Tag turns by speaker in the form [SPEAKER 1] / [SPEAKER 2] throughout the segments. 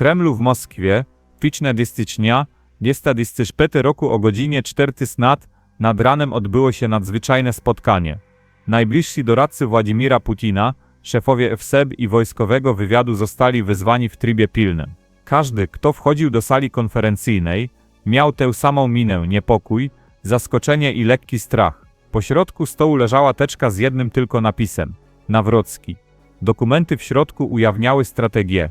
[SPEAKER 1] Kremlu w Moskwie, 5 stycznia 2025 roku o godzinie 4 snad nad ranem odbyło się nadzwyczajne spotkanie. Najbliżsi doradcy Władimira Putina, szefowie FSEB i wojskowego wywiadu zostali wezwani w trybie pilnym. Każdy, kto wchodził do sali konferencyjnej, miał tę samą minę, niepokój, zaskoczenie i lekki strach. Po środku stołu leżała teczka z jednym tylko napisem Nawrocki. Dokumenty w środku ujawniały strategię,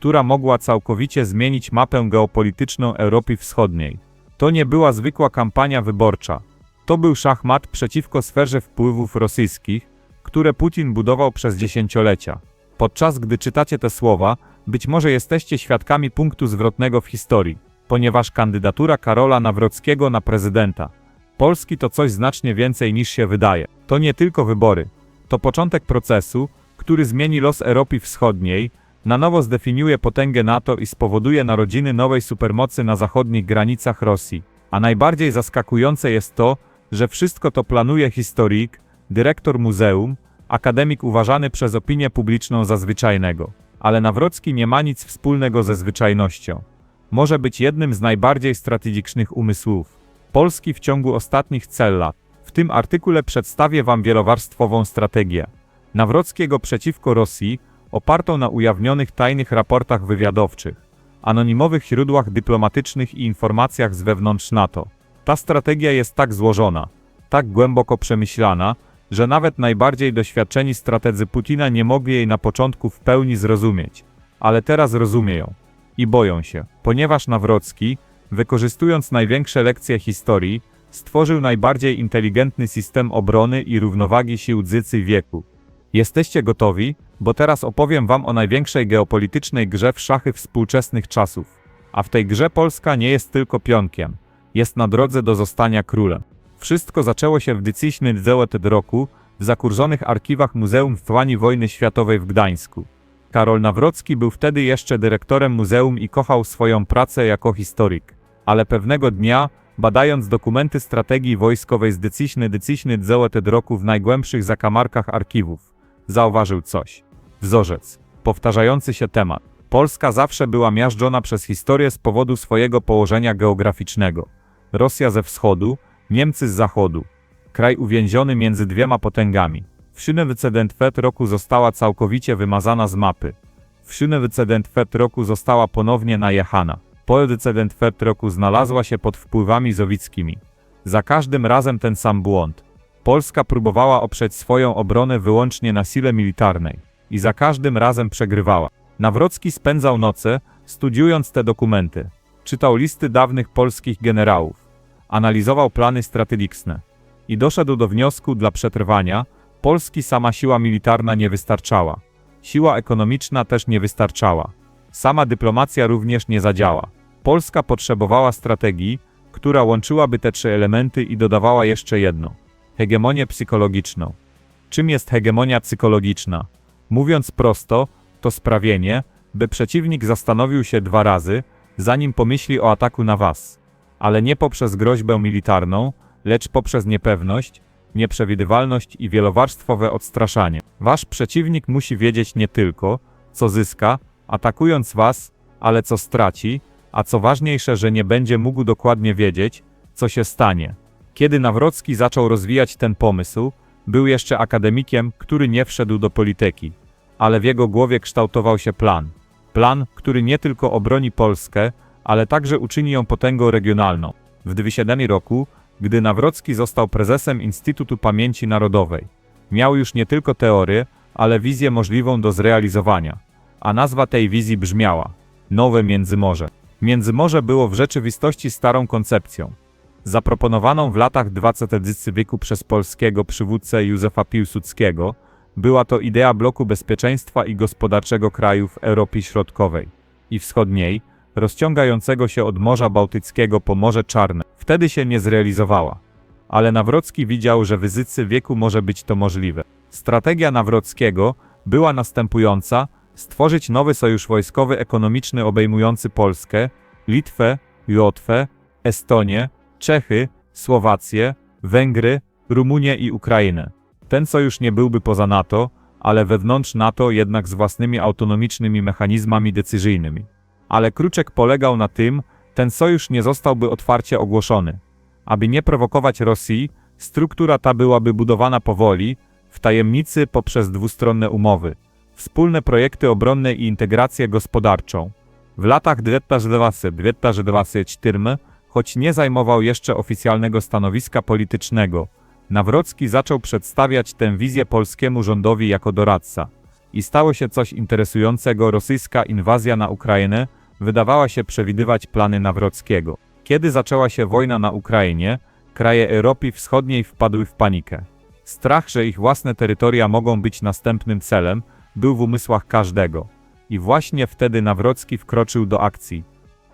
[SPEAKER 1] która mogła całkowicie zmienić mapę geopolityczną Europy Wschodniej. To nie była zwykła kampania wyborcza. To był szachmat przeciwko sferze wpływów rosyjskich, które Putin budował przez dziesięciolecia. Podczas gdy czytacie te słowa, być może jesteście świadkami punktu zwrotnego w historii, ponieważ kandydatura Karola Nawrockiego na prezydenta Polski to coś znacznie więcej niż się wydaje. To nie tylko wybory. To początek procesu, który zmieni los Europy Wschodniej, na nowo zdefiniuje potęgę NATO i spowoduje narodziny nowej supermocy na zachodnich granicach Rosji. A najbardziej zaskakujące jest to, że wszystko to planuje historyk, dyrektor muzeum, akademik uważany przez opinię publiczną za zwyczajnego. Ale Nawrocki nie ma nic wspólnego ze zwyczajnością. Może być jednym z najbardziej strategicznych umysłów. Polski w ciągu ostatnich cel lat. W tym artykule przedstawię Wam wielowarstwową strategię. Nawrockiego przeciwko Rosji, opartą na ujawnionych tajnych raportach wywiadowczych, anonimowych źródłach dyplomatycznych i informacjach z wewnątrz NATO. Ta strategia jest tak złożona, tak głęboko przemyślana, że nawet najbardziej doświadczeni strategzy Putina nie mogli jej na początku w pełni zrozumieć, ale teraz rozumieją i boją się, ponieważ Nawrocki, wykorzystując największe lekcje historii, stworzył najbardziej inteligentny system obrony i równowagi sił dzycy wieku. Jesteście gotowi? Bo teraz opowiem wam o największej geopolitycznej grze w szachy współczesnych czasów. A w tej grze Polska nie jest tylko pionkiem. Jest na drodze do zostania królem. Wszystko zaczęło się w 2009 roku w zakurzonych archiwach Muzeum Trwani Wojny Światowej w Gdańsku. Karol Nawrocki był wtedy jeszcze dyrektorem muzeum i kochał swoją pracę jako historyk. Ale pewnego dnia, badając dokumenty strategii wojskowej z 2009 roku w najgłębszych zakamarkach archiwów, zauważył coś. Wzorzec. Powtarzający się temat. Polska zawsze była miażdżona przez historię z powodu swojego położenia geograficznego. Rosja ze wschodu, Niemcy z zachodu. Kraj uwięziony między dwiema potęgami. Wszynewicedentfet roku została całkowicie wymazana z mapy. Wszynewicedentfet roku została ponownie najechana. Poedecedentfet roku znalazła się pod wpływami zowickimi. Za każdym razem ten sam błąd. Polska próbowała oprzeć swoją obronę wyłącznie na sile militarnej i za każdym razem przegrywała. Nawrocki spędzał noce, studiując te dokumenty. Czytał listy dawnych polskich generałów. Analizował plany strategiczne. I doszedł do wniosku dla przetrwania, Polski sama siła militarna nie wystarczała. Siła ekonomiczna też nie wystarczała. Sama dyplomacja również nie zadziała. Polska potrzebowała strategii, która łączyłaby te trzy elementy i dodawała jeszcze jedno hegemonię psychologiczną. Czym jest hegemonia psychologiczna? Mówiąc prosto, to sprawienie, by przeciwnik zastanowił się dwa razy, zanim pomyśli o ataku na was. Ale nie poprzez groźbę militarną, lecz poprzez niepewność, nieprzewidywalność i wielowarstwowe odstraszanie. Wasz przeciwnik musi wiedzieć nie tylko, co zyska, atakując was, ale co straci, a co ważniejsze, że nie będzie mógł dokładnie wiedzieć, co się stanie. Kiedy Nawrocki zaczął rozwijać ten pomysł, był jeszcze akademikiem, który nie wszedł do polityki, ale w jego głowie kształtował się plan. Plan, który nie tylko obroni Polskę, ale także uczyni ją potęgą regionalną. W 2007 roku, gdy Nawrocki został prezesem Instytutu Pamięci Narodowej, miał już nie tylko teorię, ale wizję możliwą do zrealizowania. A nazwa tej wizji brzmiała Nowe Międzymorze. Międzymorze było w rzeczywistości starą koncepcją, zaproponowaną w latach 20 wieku przez polskiego przywódcę Józefa Piłsudskiego, była to idea bloku bezpieczeństwa i gospodarczego krajów Europy Środkowej i Wschodniej, rozciągającego się od Morza Bałtyckiego po Morze Czarne. Wtedy się nie zrealizowała. Ale Nawrocki widział, że w Zycy wieku może być to możliwe. Strategia Nawrockiego była następująca: stworzyć nowy sojusz wojskowy ekonomiczny obejmujący Polskę, Litwę, Łotwę, Estonię, Czechy, Słowację, Węgry, Rumunię i Ukrainę. Ten sojusz nie byłby poza NATO, ale wewnątrz NATO jednak z własnymi autonomicznymi mechanizmami decyzyjnymi. Ale kruczek polegał na tym, ten sojusz nie zostałby otwarcie ogłoszony. Aby nie prowokować Rosji, struktura ta byłaby budowana powoli, w tajemnicy poprzez dwustronne umowy, wspólne projekty obronne i integrację gospodarczą. W latach 2020-2024, choć nie zajmował jeszcze oficjalnego stanowiska politycznego, Nawrocki zaczął przedstawiać tę wizję polskiemu rządowi jako doradca. I stało się coś interesującego, rosyjska inwazja na Ukrainę wydawała się przewidywać plany Nawrockiego. Kiedy zaczęła się wojna na Ukrainie, kraje Europy Wschodniej wpadły w panikę. Strach, że ich własne terytoria mogą być następnym celem, był w umysłach każdego. I właśnie wtedy Nawrocki wkroczył do akcji.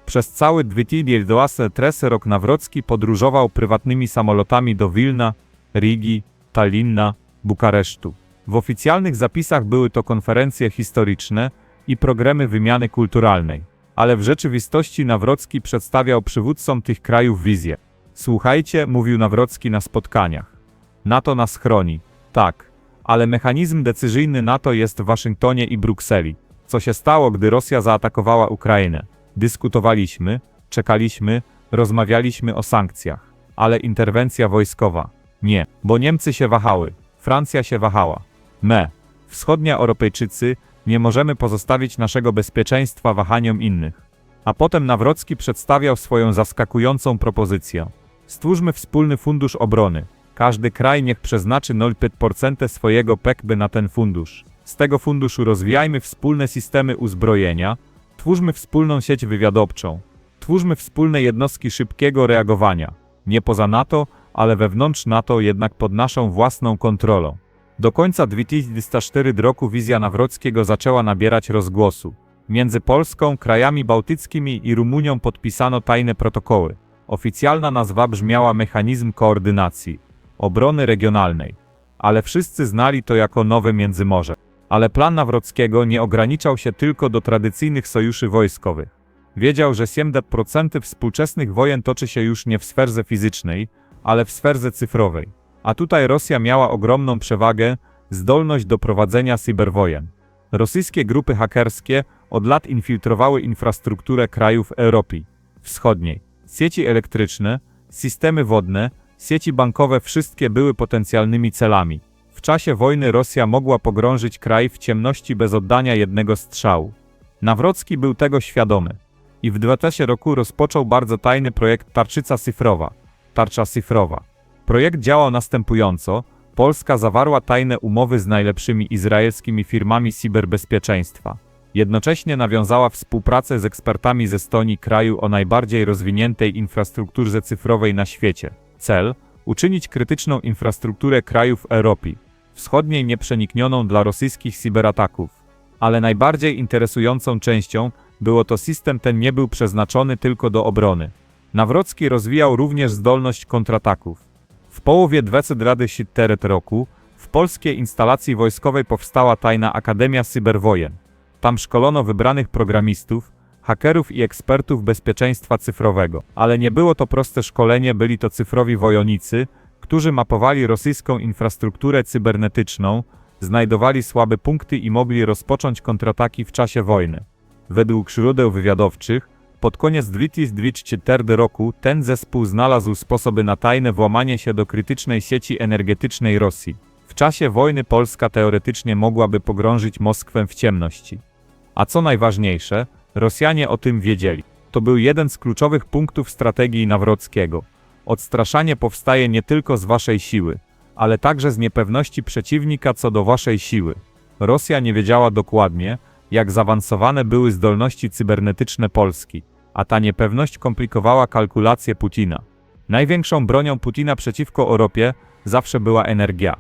[SPEAKER 1] Przez cały 2023 rok Nawrocki podróżował prywatnymi samolotami do Wilna, Rigi, Tallinna, Bukaresztu. W oficjalnych zapisach były to konferencje historyczne i programy wymiany kulturalnej, ale w rzeczywistości Nawrocki przedstawiał przywódcom tych krajów wizję. Słuchajcie, mówił Nawrocki na spotkaniach. NATO nas chroni. Tak, ale mechanizm decyzyjny NATO jest w Waszyngtonie i Brukseli. Co się stało, gdy Rosja zaatakowała Ukrainę? Dyskutowaliśmy, czekaliśmy, rozmawialiśmy o sankcjach, ale interwencja wojskowa. Nie, bo Niemcy się wahały, Francja się wahała. Me, wschodnia Europejczycy, nie możemy pozostawić naszego bezpieczeństwa wahaniom innych. A potem Nawrocki przedstawiał swoją zaskakującą propozycję. Stwórzmy wspólny fundusz obrony. Każdy kraj niech przeznaczy 0,5% swojego PKB na ten fundusz. Z tego funduszu rozwijajmy wspólne systemy uzbrojenia, twórzmy wspólną sieć wywiadowczą, twórzmy wspólne jednostki szybkiego reagowania. Nie poza NATO, ale wewnątrz NATO jednak pod naszą własną kontrolą. Do końca 2024 roku wizja Nawrockiego zaczęła nabierać rozgłosu. Między Polską, krajami bałtyckimi i Rumunią podpisano tajne protokoły. Oficjalna nazwa brzmiała Mechanizm Koordynacji Obrony Regionalnej, ale wszyscy znali to jako Nowe Międzymorze. Ale plan Nawrockiego nie ograniczał się tylko do tradycyjnych sojuszy wojskowych. Wiedział, że 70% współczesnych wojen toczy się już nie w sferze fizycznej, ale w sferze cyfrowej. A tutaj Rosja miała ogromną przewagę, zdolność do prowadzenia cyberwojen. Rosyjskie grupy hakerskie od lat infiltrowały infrastrukturę krajów Europy Wschodniej. Sieci elektryczne, systemy wodne, sieci bankowe wszystkie były potencjalnymi celami. Czasie wojny Rosja mogła pogrążyć kraj w ciemności bez oddania jednego strzału. Nawrocki był tego świadomy. I w 2000 roku rozpoczął bardzo tajny projekt Tarczyca Cyfrowa. Tarcza Cyfrowa. Projekt działał następująco. Polska zawarła tajne umowy z najlepszymi izraelskimi firmami cyberbezpieczeństwa. Jednocześnie nawiązała współpracę z ekspertami ze Estonii kraju o najbardziej rozwiniętej infrastrukturze cyfrowej na świecie. Cel uczynić krytyczną infrastrukturę krajów Europy Wschodniej nieprzeniknioną dla rosyjskich cyberataków. Ale najbardziej interesującą częścią było to system ten nie był przeznaczony tylko do obrony. Nawrocki rozwijał również zdolność kontrataków. W połowie 2024 roku w polskiej instalacji wojskowej powstała tajna Akademia Cyberwojen. Tam szkolono wybranych programistów, hakerów i ekspertów bezpieczeństwa cyfrowego. Ale nie było to proste szkolenie, byli to cyfrowi wojownicy, którzy mapowali rosyjską infrastrukturę cybernetyczną, znajdowali słabe punkty i mogli rozpocząć kontrataki w czasie wojny. Według źródeł wywiadowczych, pod koniec 2024 roku ten zespół znalazł sposoby na tajne włamanie się do krytycznej sieci energetycznej Rosji. W czasie wojny Polska teoretycznie mogłaby pogrążyć Moskwę w ciemności. A co najważniejsze, Rosjanie o tym wiedzieli. To był jeden z kluczowych punktów strategii Nawrockiego. Odstraszanie powstaje nie tylko z waszej siły, ale także z niepewności przeciwnika co do waszej siły. Rosja nie wiedziała dokładnie, jak zaawansowane były zdolności cybernetyczne Polski, a ta niepewność komplikowała kalkulacje Putina. Największą bronią Putina przeciwko Europie zawsze była energia.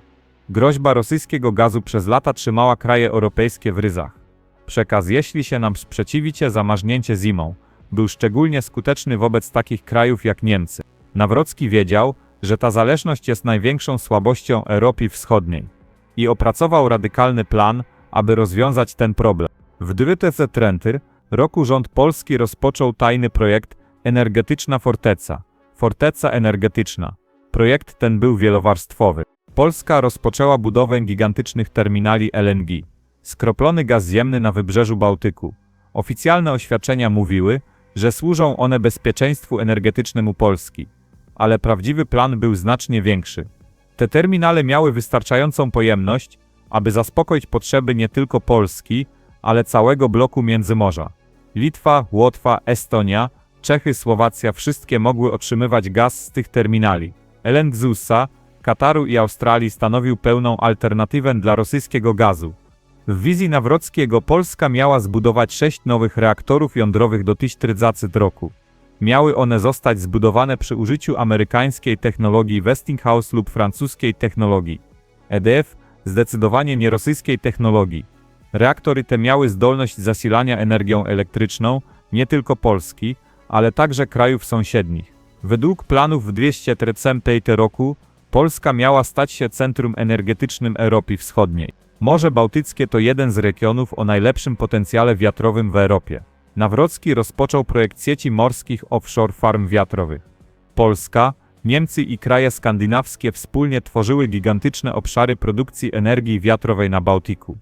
[SPEAKER 1] Groźba rosyjskiego gazu przez lata trzymała kraje europejskie w ryzach. Przekaz jeśli się nam sprzeciwicie zamarznięcie zimą, był szczególnie skuteczny wobec takich krajów jak Niemcy. Nawrocki wiedział, że ta zależność jest największą słabością Europy Wschodniej i opracował radykalny plan, aby rozwiązać ten problem. W 2023 roku rząd polski rozpoczął tajny projekt Energetyczna Forteca. Forteca energetyczna. Projekt ten był wielowarstwowy. Polska rozpoczęła budowę gigantycznych terminali LNG. Skroplony gaz ziemny na wybrzeżu Bałtyku. Oficjalne oświadczenia mówiły, że służą one bezpieczeństwu energetycznemu Polski, ale prawdziwy plan był znacznie większy. Te terminale miały wystarczającą pojemność, aby zaspokoić potrzeby nie tylko Polski, ale całego bloku Międzymorza. Litwa, Łotwa, Estonia, Czechy, Słowacja wszystkie mogły otrzymywać gaz z tych terminali. LNG z USA, Kataru i Australii stanowił pełną alternatywę dla rosyjskiego gazu. W wizji Nawrockiego Polska miała zbudować sześć nowych reaktorów jądrowych do 2030 roku. Miały one zostać zbudowane przy użyciu amerykańskiej technologii Westinghouse lub francuskiej technologii. EDF zdecydowanie nie rosyjskiej technologii. Reaktory te miały zdolność zasilania energią elektryczną nie tylko Polski, ale także krajów sąsiednich. Według planów w 230 roku Polska miała stać się centrum energetycznym Europy Wschodniej. Morze Bałtyckie to jeden z regionów o najlepszym potencjale wiatrowym w Europie. Nawrocki rozpoczął projekt sieci morskich offshore farm wiatrowych. Polska, Niemcy i kraje skandynawskie wspólnie tworzyły gigantyczne obszary produkcji energii wiatrowej na Bałtyku.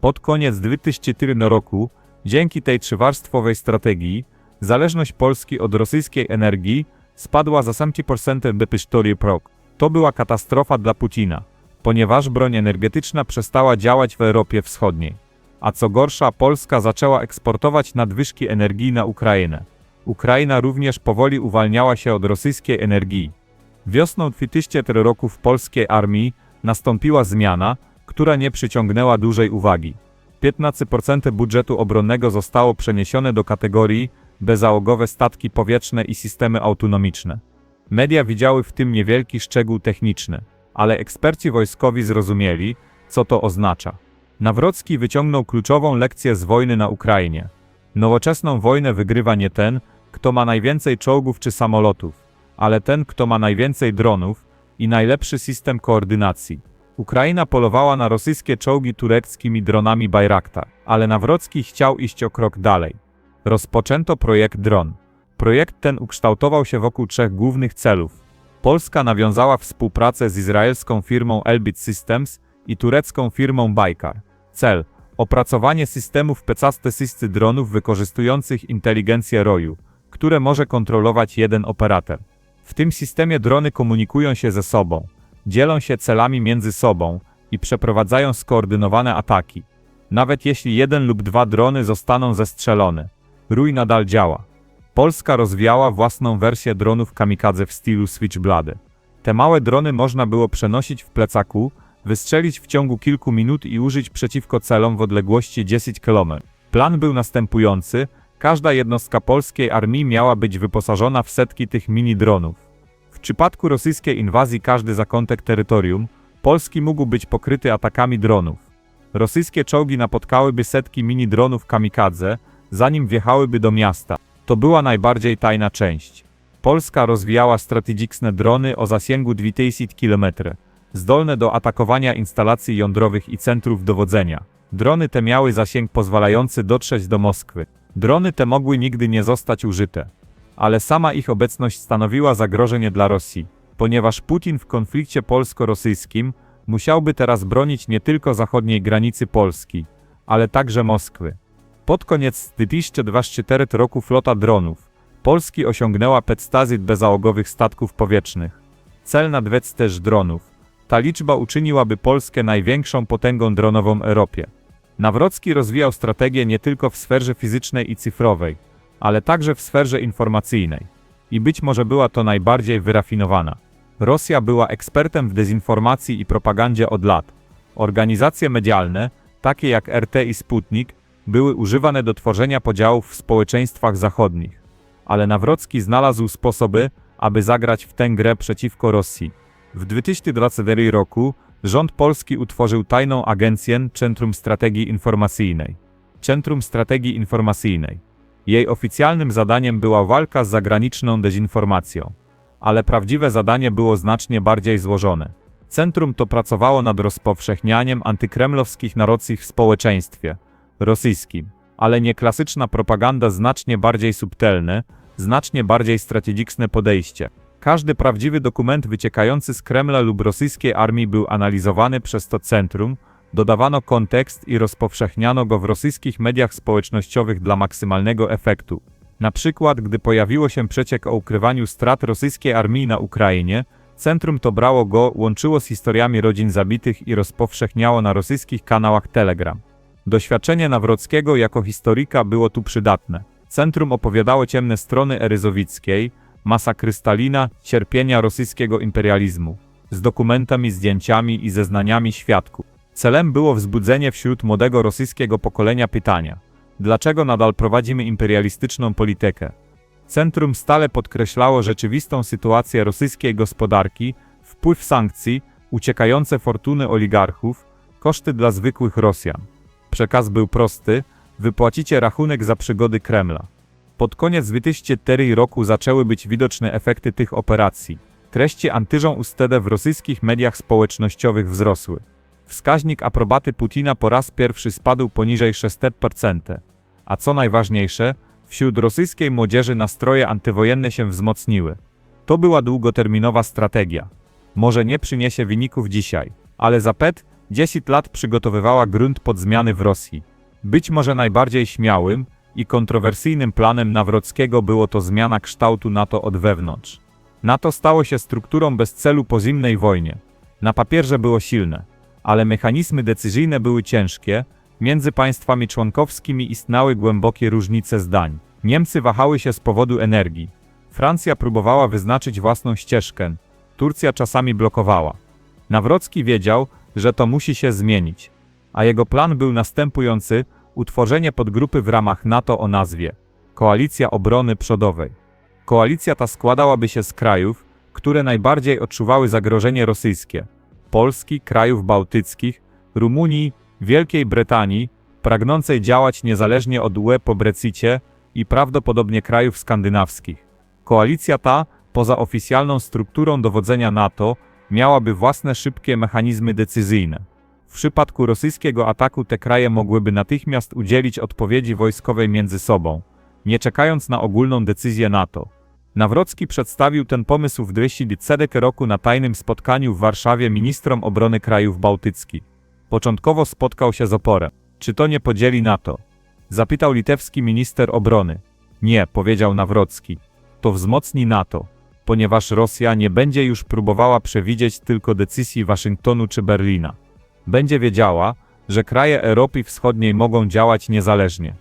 [SPEAKER 1] Pod koniec 2004 roku, dzięki tej trzywarstwowej strategii, zależność Polski od rosyjskiej energii spadła za 70% do prok. To była katastrofa dla Putina, ponieważ broń energetyczna przestała działać w Europie Wschodniej. A co gorsza, Polska zaczęła eksportować nadwyżki energii na Ukrainę. Ukraina również powoli uwalniała się od rosyjskiej energii. Wiosną 2004 roku w polskiej armii nastąpiła zmiana, która nie przyciągnęła dużej uwagi. 15% budżetu obronnego zostało przeniesione do kategorii bezzałogowe statki powietrzne i systemy autonomiczne. Media widziały w tym niewielki szczegół techniczny, ale eksperci wojskowi zrozumieli, co to oznacza. Nawrocki wyciągnął kluczową lekcję z wojny na Ukrainie. Nowoczesną wojnę wygrywa nie ten, kto ma najwięcej czołgów czy samolotów, ale ten, kto ma najwięcej dronów i najlepszy system koordynacji. Ukraina polowała na rosyjskie czołgi tureckimi dronami Bayraktar, ale Nawrocki chciał iść o krok dalej. Rozpoczęto projekt Dron. Projekt ten ukształtował się wokół trzech głównych celów. Polska nawiązała współpracę z izraelską firmą Elbit Systems i turecką firmą Baykar. Cel opracowanie systemów pecaste systy dronów wykorzystujących inteligencję roju, które może kontrolować jeden operator. W tym systemie drony komunikują się ze sobą, dzielą się celami między sobą i przeprowadzają skoordynowane ataki. Nawet jeśli jeden lub dwa drony zostaną zestrzelone, rój nadal działa. Polska rozwijała własną wersję dronów kamikadze w stylu Switchblade. Te małe drony można było przenosić w plecaku, wystrzelić w ciągu kilku minut i użyć przeciwko celom w odległości 10 km. Plan był następujący: każda jednostka polskiej armii miała być wyposażona w setki tych mini-dronów. W przypadku rosyjskiej inwazji każdy zakątek terytorium Polski mógł być pokryty atakami dronów. Rosyjskie czołgi napotkałyby setki mini-dronów kamikadze, zanim wjechałyby do miasta. To była najbardziej tajna część. Polska rozwijała strategiczne drony o zasięgu 200 km, zdolne do atakowania instalacji jądrowych i centrów dowodzenia. Drony te miały zasięg pozwalający dotrzeć do Moskwy. Drony te mogły nigdy nie zostać użyte, ale sama ich obecność stanowiła zagrożenie dla Rosji, ponieważ Putin w konflikcie polsko-rosyjskim musiałby teraz bronić nie tylko zachodniej granicy Polski, ale także Moskwy. Pod koniec 2024 roku flota dronów Polski osiągnęła petstazit bezzałogowych statków powietrznych. Cel na też dronów. Ta liczba uczyniłaby Polskę największą potęgą dronową Europie. Nawrocki rozwijał strategię nie tylko w sferze fizycznej i cyfrowej, ale także w sferze informacyjnej. I być może była to najbardziej wyrafinowana. Rosja była ekspertem w dezinformacji i propagandzie od lat. Organizacje medialne, takie jak RT i Sputnik, były używane do tworzenia podziałów w społeczeństwach zachodnich. Ale Nawrocki znalazł sposoby, aby zagrać w tę grę przeciwko Rosji. W 2024 roku rząd polski utworzył tajną agencję Centrum Strategii Informacyjnej. Centrum Strategii Informacyjnej. Jej oficjalnym zadaniem była walka z zagraniczną dezinformacją. Ale prawdziwe zadanie było znacznie bardziej złożone. Centrum to pracowało nad rozpowszechnianiem antykremlowskich narracji w społeczeństwie rosyjskim, ale nie klasyczna propaganda znacznie bardziej subtelne, znacznie bardziej strategiczne podejście. Każdy prawdziwy dokument wyciekający z Kremla lub rosyjskiej armii był analizowany przez to centrum, Dodawano kontekst i rozpowszechniano go w rosyjskich mediach społecznościowych dla maksymalnego efektu. Na przykład, gdy pojawiło się przeciek o ukrywaniu strat rosyjskiej armii na Ukrainie, centrum to brało go, łączyło z historiami rodzin zabitych i rozpowszechniało na rosyjskich kanałach Telegram. Doświadczenie Nawrockiego jako historyka było tu przydatne. Centrum opowiadało ciemne strony Eryzowickiej, masakry Stalina, cierpienia rosyjskiego imperializmu, z dokumentami, zdjęciami i zeznaniami świadków. Celem było wzbudzenie wśród młodego rosyjskiego pokolenia pytania: dlaczego nadal prowadzimy imperialistyczną politykę? Centrum stale podkreślało rzeczywistą sytuację rosyjskiej gospodarki, wpływ sankcji, uciekające fortuny oligarchów, koszty dla zwykłych Rosjan. Przekaz był prosty: wypłacicie rachunek za przygody Kremla. Pod koniec 2004 roku zaczęły być widoczne efekty tych operacji. Treści antyżą ustede w rosyjskich mediach społecznościowych wzrosły. Wskaźnik aprobaty Putina po raz pierwszy spadł poniżej 6%. A co najważniejsze, wśród rosyjskiej młodzieży nastroje antywojenne się wzmocniły. To była długoterminowa strategia. Może nie przyniesie wyników dzisiaj, ale za PET 10 lat przygotowywała grunt pod zmiany w Rosji. Być może najbardziej śmiałym i kontrowersyjnym planem Nawrockiego było to zmiana kształtu NATO od wewnątrz. NATO stało się strukturą bez celu po zimnej wojnie. Na papierze było silne, ale mechanizmy decyzyjne były ciężkie, między państwami członkowskimi istniały głębokie różnice zdań. Niemcy wahały się z powodu energii. Francja próbowała wyznaczyć własną ścieżkę, Turcja czasami blokowała. Nawrocki wiedział, że to musi się zmienić, a jego plan był następujący: utworzenie podgrupy w ramach NATO o nazwie Koalicja Obrony Przodowej. Koalicja ta składałaby się z krajów, które najbardziej odczuwały zagrożenie rosyjskie: Polski, krajów bałtyckich, Rumunii, Wielkiej Brytanii, pragnącej działać niezależnie od UE po Brexicie i prawdopodobnie krajów skandynawskich. Koalicja ta, poza oficjalną strukturą dowodzenia NATO, miałaby własne szybkie mechanizmy decyzyjne. W przypadku rosyjskiego ataku te kraje mogłyby natychmiast udzielić odpowiedzi wojskowej między sobą, nie czekając na ogólną decyzję NATO. Nawrocki przedstawił ten pomysł w 200 roku na tajnym spotkaniu w Warszawie ministrom obrony krajów bałtyckich. Początkowo spotkał się z oporem. Czy to nie podzieli NATO? Zapytał litewski minister obrony. Nie, powiedział Nawrocki. To wzmocni NATO, ponieważ Rosja nie będzie już próbowała przewidzieć tylko decyzji Waszyngtonu czy Berlina. Będzie wiedziała, że kraje Europy Wschodniej mogą działać niezależnie.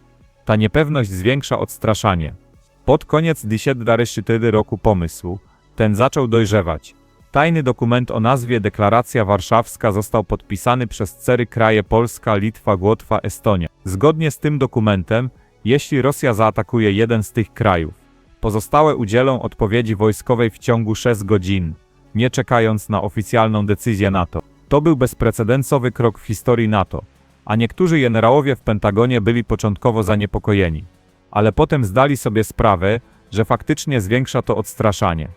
[SPEAKER 1] Ta niepewność zwiększa odstraszanie. Pod koniec 2004 roku pomysłu, ten zaczął dojrzewać. Tajny dokument o nazwie Deklaracja Warszawska został podpisany przez cztery kraje Polska, Litwa, Łotwa, Estonia. Zgodnie z tym dokumentem, jeśli Rosja zaatakuje jeden z tych krajów, pozostałe udzielą odpowiedzi wojskowej w ciągu 6 godzin, nie czekając na oficjalną decyzję NATO. To był bezprecedensowy krok w historii NATO, a niektórzy generałowie w Pentagonie byli początkowo zaniepokojeni, ale potem zdali sobie sprawę, że faktycznie zwiększa to odstraszanie.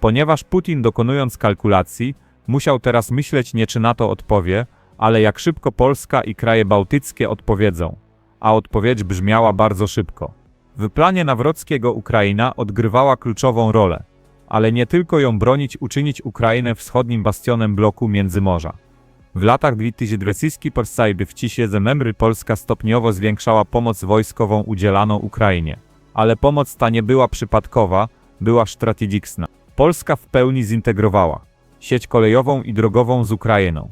[SPEAKER 1] Ponieważ Putin dokonując kalkulacji, musiał teraz myśleć nie czy NATO odpowie, ale jak szybko Polska i kraje bałtyckie odpowiedzą. A odpowiedź brzmiała bardzo szybko. W planie Nawrockiego Ukraina odgrywała kluczową rolę, ale nie tylko ją bronić uczynić Ukrainę wschodnim bastionem bloku Międzymorza. W latach 2020 w cisie zemembry Polska stopniowo zwiększała pomoc wojskową udzielaną Ukrainie. Ale pomoc ta nie była przypadkowa, była strategiczna. Polska w pełni zintegrowała sieć kolejową i drogową z Ukrainą.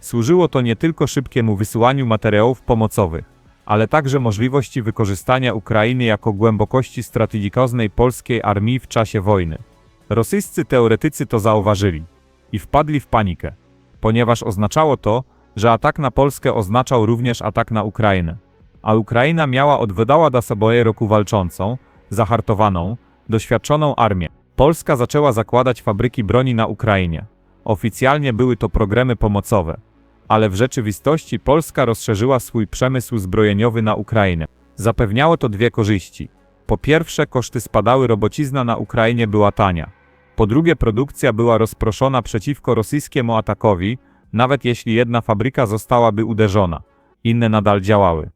[SPEAKER 1] Służyło to nie tylko szybkiemu wysyłaniu materiałów pomocowych, ale także możliwości wykorzystania Ukrainy jako głębokości strategicznej polskiej armii w czasie wojny. Rosyjscy teoretycy to zauważyli i wpadli w panikę, ponieważ oznaczało to, że atak na Polskę oznaczał również atak na Ukrainę, a Ukraina miała odwydała da sobie roku walczącą, zahartowaną, doświadczoną armię. Polska zaczęła zakładać fabryki broni na Ukrainie. Oficjalnie były to programy pomocowe, ale w rzeczywistości Polska rozszerzyła swój przemysł zbrojeniowy na Ukrainę. Zapewniało to dwie korzyści. Po pierwsze, koszty spadały, robocizna na Ukrainie była tania. Po drugie, produkcja była rozproszona przeciwko rosyjskiemu atakowi, nawet jeśli jedna fabryka zostałaby uderzona, inne nadal działały.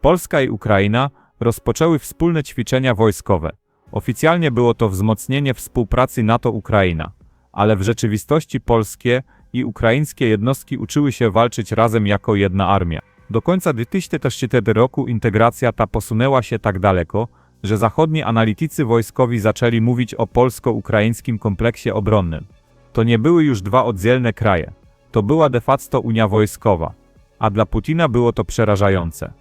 [SPEAKER 1] Polska i Ukraina rozpoczęły wspólne ćwiczenia wojskowe. Oficjalnie było to wzmocnienie współpracy NATO-Ukraina, ale w rzeczywistości polskie i ukraińskie jednostki uczyły się walczyć razem jako jedna armia. Do końca 2004 roku integracja ta posunęła się tak daleko, że zachodni analitycy wojskowi zaczęli mówić o polsko-ukraińskim kompleksie obronnym. To nie były już dwa oddzielne kraje. To była de facto Unia Wojskowa. A dla Putina było to przerażające.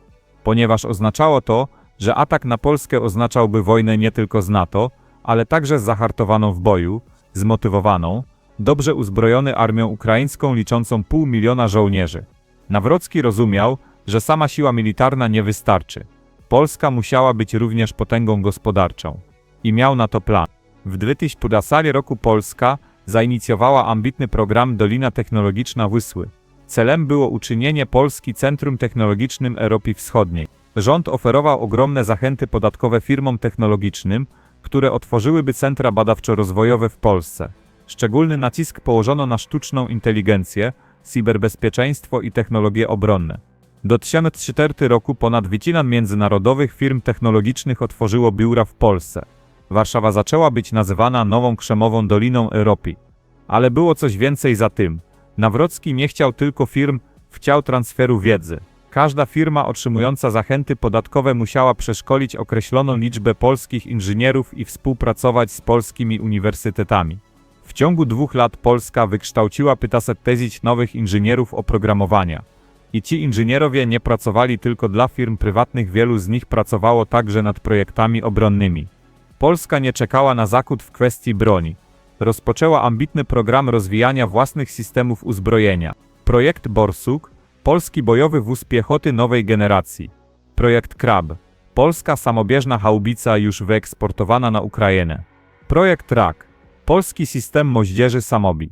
[SPEAKER 1] Ponieważ oznaczało to, że atak na Polskę oznaczałby wojnę nie tylko z NATO, ale także z zahartowaną w boju, zmotywowaną, dobrze uzbrojony armią ukraińską liczącą pół miliona żołnierzy. Nawrocki rozumiał, że sama siła militarna nie wystarczy. Polska musiała być również potęgą gospodarczą. I miał na to plan. W 2000 roku Polska zainicjowała ambitny program Dolina Technologiczna Wysły. Celem było uczynienie Polski centrum technologicznym Europy Wschodniej. Rząd oferował ogromne zachęty podatkowe firmom technologicznym, które otworzyłyby centra badawczo-rozwojowe w Polsce. Szczególny nacisk położono na sztuczną inteligencję, cyberbezpieczeństwo i technologie obronne. Do 2004 roku ponad wycinan międzynarodowych firm technologicznych otworzyło biura w Polsce. Warszawa zaczęła być nazywana nową krzemową Doliną Europy. Ale było coś więcej za tym. Nawrocki nie chciał tylko firm, chciał transferu wiedzy. Każda firma otrzymująca zachęty podatkowe musiała przeszkolić określoną liczbę polskich inżynierów i współpracować z polskimi uniwersytetami. W ciągu dwóch lat Polska wykształciła pytaset tezić nowych inżynierów oprogramowania. I ci inżynierowie nie pracowali tylko dla firm prywatnych, wielu z nich pracowało także nad projektami obronnymi. Polska nie czekała na zakup w kwestii broni. Rozpoczęła ambitny program rozwijania własnych systemów uzbrojenia. Projekt Borsuk, polski bojowy wóz piechoty nowej generacji. Projekt Krab, polska samobieżna haubica już wyeksportowana na Ukrainę. Projekt Rak, polski system moździerzy Samobi.